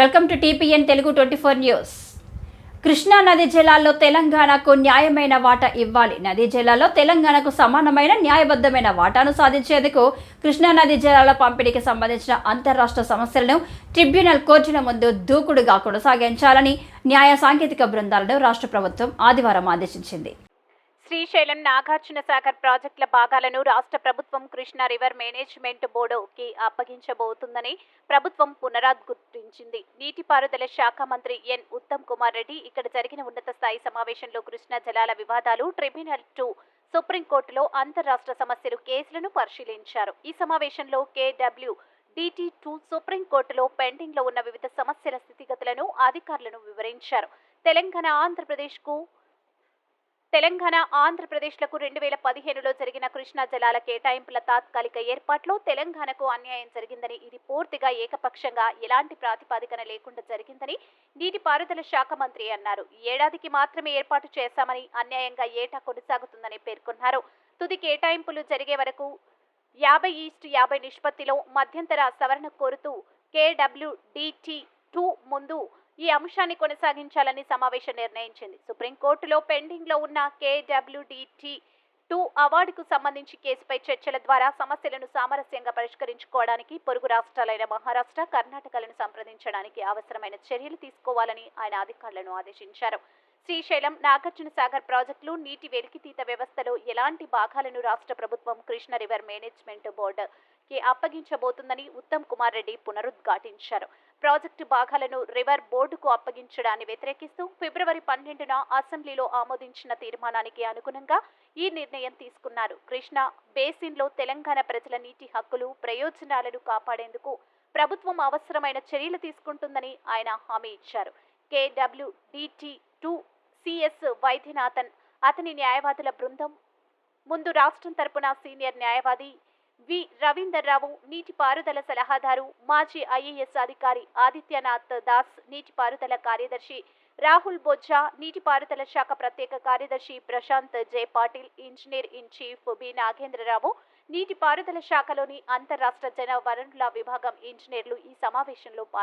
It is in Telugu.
Welcome to TPN Telugu twenty four news. Krishna నది జలాల్లో తెలంగాణకు న్యాయమైన వాటా ఇవ్వాలి. నదీ జలాల్లో తెలంగాణకు సమానమైన న్యాయబద్ధమైన వాటాను సాధించేందుకు కృష్ణా నది జలాల పంపిణీకి సంబంధించిన అంతర్రాష్ట్ర సమస్యలను ట్రిబ్యునల్ కోర్టుల ముందు దూకుడుగా కొనసాగించాలని న్యాయ సాంకేతిక బృందాలను రాష్ట్ర ప్రభుత్వం ఆదివారం ఆదేశించింది. శ్రీశైలం నాగార్జున సాగర్ ప్రాజెక్టుల భాగాలను రాష్ట్ర ప్రభుత్వం కృష్ణా రివర్ మేనేజ్మెంట్ బోర్డుకి అప్పగించబోతుందని ప్రభుత్వం పునరాద్ఘాటించింది నీటిపారుదల శాఖ మంత్రి ఎన్. ఉత్తమ్ కుమార్ రెడ్డి ఇక్కడ జరిగిన ఉన్నత స్థాయి సమావేశంలో కృష్ణా జలాల వివాదాలు ట్రిబ్యునల్ టూ సుప్రీంకోర్టులో అంతరాష్ట్ర సమస్యలు కేసులను పరిశీలించారు. ఈ సమావేశంలో కేడబ్ల్యూ డిటి టూ సుప్రీంకోర్టులో పెండింగ్లో ఉన్న వివిధ సమస్యల స్థితిగతులను అధికారులను వివరించారు. తెలంగాణ ఆంధ్రప్రదేశ్కు తెలంగాణ ఆంధ్రప్రదేశ్లకు రెండు వేల పదిహేనులో జరిగిన కృష్ణా జలాల కేటాయింపుల తాత్కాలిక ఏర్పాట్లో తెలంగాణకు అన్యాయం జరిగిందని ఇది పూర్తిగా ఏకపక్షంగా ఎలాంటి ప్రాతిపాదికన లేకుండా జరిగిందని నీటిపారుదల శాఖ మంత్రి అన్నారు. ఏడాదికి మాత్రమే ఏర్పాటు చేశామని అన్యాయంగా ఏటా కొనసాగుతుందని పేర్కొన్నారు. తుది కేటాయింపులు జరిగే వరకు యాభై ఈస్ట్ యాభై నిష్పత్తిలో మధ్యంతర సవరణ కోరుతూ కేడబ్ల్యూడిటి టూ ముందు ఈ అంశాన్ని కొనసాగించాలని సమావేశం నిర్ణయించింది. సుప్రీంకోర్టులో పెండింగ్లో ఉన్న కేడబ్ల్యూడిటి టూ అవార్డుకు సంబంధించి కేసుపై చర్చల ద్వారా సమస్యలను సామరస్యంగా పరిష్కరించుకోవడానికి పొరుగు రాష్ట్రాలైన మహారాష్ట్ర కర్ణాటకలను సంప్రదించడానికి అవసరమైన చర్యలు తీసుకోవాలని ఆయన అధికారులను ఆదేశించారు. శ్రీశైలం నాగార్జున సాగర్ ప్రాజెక్టులు నీటి వెలికితీత వ్యవస్థలో ఎలాంటి భాగాలను రాష్ట్ర ప్రభుత్వం కృష్ణ రివర్ మేనేజ్మెంట్ బోర్డుకి అప్పగించబోతుందని ఉత్తమ్ కుమార్ రెడ్డి పునరుద్ఘాటించారు. ప్రాజెక్టు భాగాలను రివర్ బోర్డుకు అప్పగించడాన్ని వ్యతిరేకిస్తూ ఫిబ్రవరి పన్నెండున అసెంబ్లీలో ఆమోదించిన తీర్మానానికి అనుగుణంగా ఈ నిర్ణయం తీసుకున్నారు. కృష్ణా బేసిన్లో తెలంగాణ ప్రజల నీటి హక్కులు ప్రయోజనాలను కాపాడేందుకు ప్రభుత్వం అవసరమైన చర్యలు తీసుకుంటుందని ఆయన హామీ ఇచ్చారు. కేడబ్ల్యూడిటి టూ సిఎస్ వైద్యనాథన్ అతని న్యాయవాదుల బృందం. ముందు రాష్ట్రం తరపున సీనియర్ న్యాయవాది వి. రవీందర్రావు నీటిపారుదల సలహాదారు మాజీ ఐఏఎస్ అధికారి ఆదిత్యనాథ్ దాస్ నీటిపారుదల కార్యదర్శి రాహుల్ బొజ్జా నీటిపారుదల శాఖ ప్రత్యేక కార్యదర్శి Prashant J. Patil engineer in chief B. Nagendra Rao నీటిపారుదల శాఖలోని అంతర్రాష్ట్ర జన వనరుల విభాగం ఇంజనీర్లు ఈ సమావేశంలో పాల్గొన్నారు